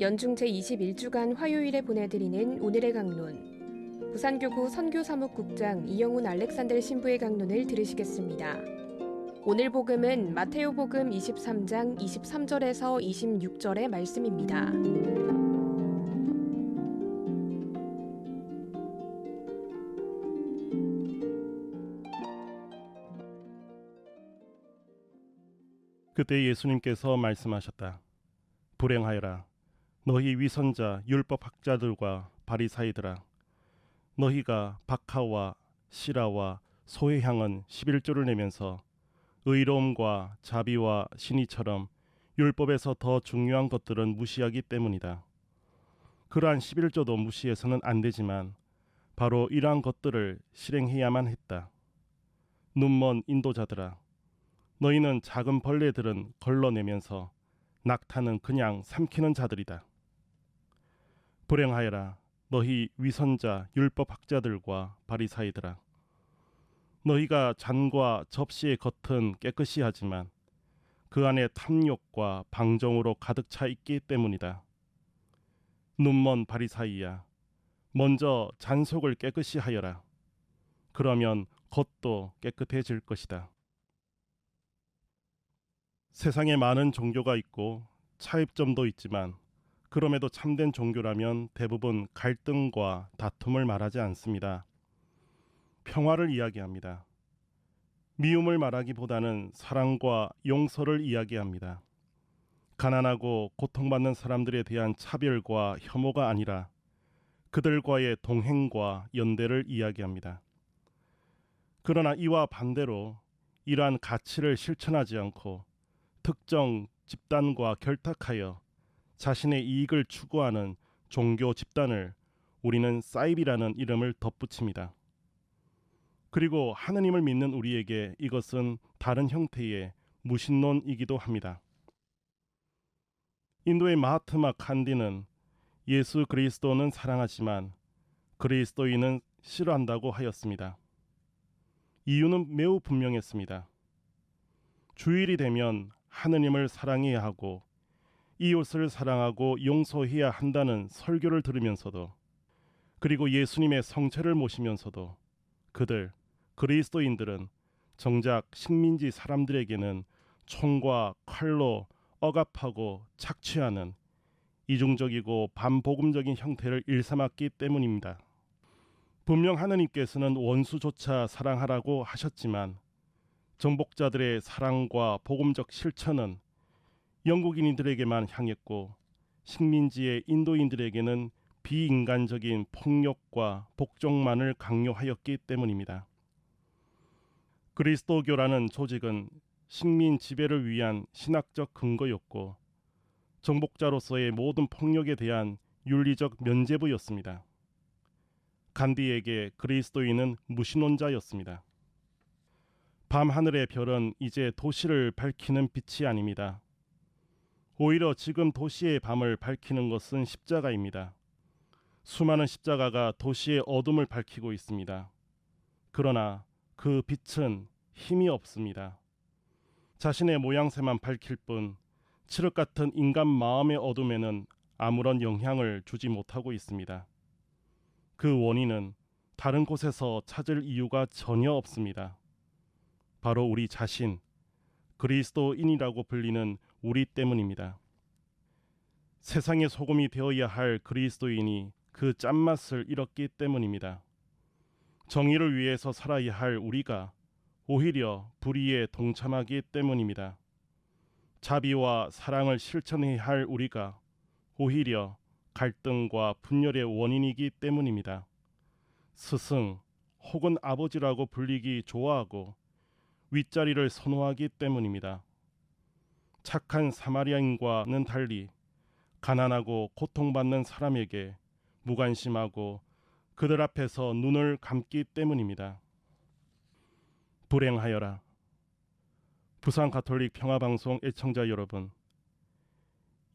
연중 제21주간 화요일에 보내드리는 오늘의 강론. 부산교구 선교사목국장 이영훈 알렉산들 신부의 강론을 들으시겠습니다. 오늘 복음은 마테오 복음 23장 23절에서 26절의 말씀입니다. 그때 예수님께서 말씀하셨다. 불행하여라. 너희 위선자 율법 학자들과 바리사이들아. 너희가 박하와 시라와 소의 향은 11조를 내면서 의로움과 자비와 신의처럼 율법에서 더 중요한 것들은 무시하기 때문이다. 그러한 11조도 무시해서는 안 되지만 바로 이러한 것들을 실행해야만 했다. 눈먼 인도자들아. 너희는 작은 벌레들은 걸러내면서 낙타는 그냥 삼키는 자들이다. 불행하여라 너희 위선자 율법 학자들과 바리사이들아 너희가 잔과 접시의 겉은 깨끗이 하지만 그 안에 탐욕과 방정으로 가득 차 있기 때문이다. 눈먼 바리사이야 먼저 잔 속을 깨끗이 하여라. 그러면 겉도 깨끗해질 것이다. 세상에 많은 종교가 있고 차입점도 있지만 그럼에도 참된 종교라면 대부분 갈등과 다툼을 말하지 않습니다. 평화를 이야기합니다. 미움을 말하기보다는 사랑과 용서를 이야기합니다. 가난하고 고통받는 사람들에 대한 차별과 혐오가 아니라 그들과의 동행과 연대를 이야기합니다. 그러나 이와 반대로 이러한 가치를 실천하지 않고 특정 집단과 결탁하여 자신의 이익을 추구하는 종교 집단을 우리는 사이비라는 이름을 덧붙입니다. 그리고 하느님을 믿는 우리에게 이것은 다른 형태의 무신론이기도 합니다. 인도의 마하트마 칸디는 예수 그리스도는 사랑하지만 그리스도인은 싫어한다고 하였습니다. 이유는 매우 분명했습니다. 주일이 되면 하느님을 사랑해야 하고 이웃을 사랑하고 용서해야 한다는 설교를 들으면서도 그리고 예수님의 성체를 모시면서도 그들 그리스도인들은 정작 식민지 사람들에게는 총과 칼로 억압하고 착취하는 이중적이고 반복음적인 형태를 일삼았기 때문입니다. 분명 하느님께서는 원수조차 사랑하라고 하셨지만 정복자들의 사랑과 복음적 실천은 영국인들에게만 향했고 식민지의 인도인들에게는 비인간적인 폭력과 복종만을 강요하였기 때문입니다. 그리스도교라는 조직은 식민 지배를 위한 신학적 근거였고 정복자로서의 모든 폭력에 대한 윤리적 면죄부였습니다. 간디에게 그리스도인은 무신론자였습니다. 밤 하늘의 별은 이제 도시를 밝히는 빛이 아닙니다. 오히려 지금 도시의 밤을 밝히는 것은 십자가입니다. 수많은 십자가가 도시의 어둠을 밝히고 있습니다. 그러나 그 빛은 힘이 없습니다. 자신의 모양새만 밝힐 뿐 칠흑 같은 인간 마음의 어둠에는 아무런 영향을 주지 못하고 있습니다. 그 원인은 다른 곳에서 찾을 이유가 전혀 없습니다. 바로 우리 자신, 그리스도인이라고 불리는 우리 때문입니다. 세상의 소금이 되어야 할 그리스도인이 그 짠맛을 잃었기 때문입니다. 정의를 위해서 살아야 할 우리가 오히려 불의에 동참하기 때문입니다. 자비와 사랑을 실천해야 할 우리가 오히려 갈등과 분열의 원인이기 때문입니다. 스승 혹은 아버지라고 불리기 좋아하고 윗자리를 선호하기 때문입니다. 착한 사마리아인과는 달리 가난하고 고통받는 사람에게 무관심하고 그들 앞에서 눈을 감기 때문입니다. 불행하여라. 부산 가톨릭 평화방송 애청자 여러분,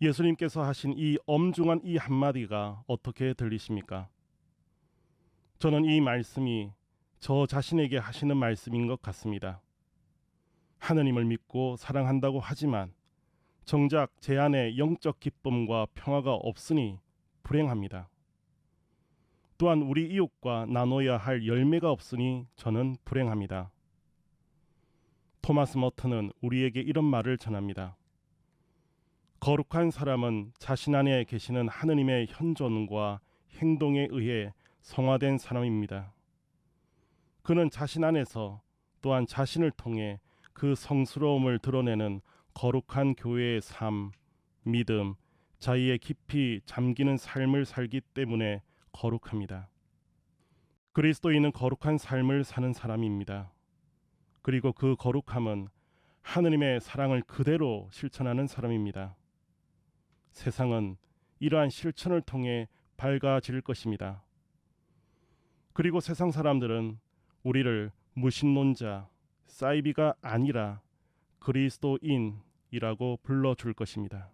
예수님께서 하신 이 엄중한 이 한마디가 어떻게 들리십니까? 저는 이 말씀이 저 자신에게 하시는 말씀인 것 같습니다. 하느님을 믿고 사랑한다고 하지만 정작 제 안에 영적 기쁨과 평화가 없으니 불행합니다. 또한 우리 이웃과 나눠야 할 열매가 없으니 저는 불행합니다. 토마스 머튼은 우리에게 이런 말을 전합니다. 거룩한 사람은 자신 안에 계시는 하느님의 현존과 행동에 의해 성화된 사람입니다. 그는 자신 안에서 또한 자신을 통해 그 성스러움을 드러내는 거룩한 교회의 삶, 믿음, 자의에 깊이 잠기는 삶을 살기 때문에 거룩합니다. 그리스도인은 거룩한 삶을 사는 사람입니다. 그리고 그 거룩함은 하느님의 사랑을 그대로 실천하는 사람입니다. 세상은 이러한 실천을 통해 밝아질 것입니다. 그리고 세상 사람들은 우리를 무신론자, 사이비가 아니라 그리스도인이라고 불러줄 것입니다.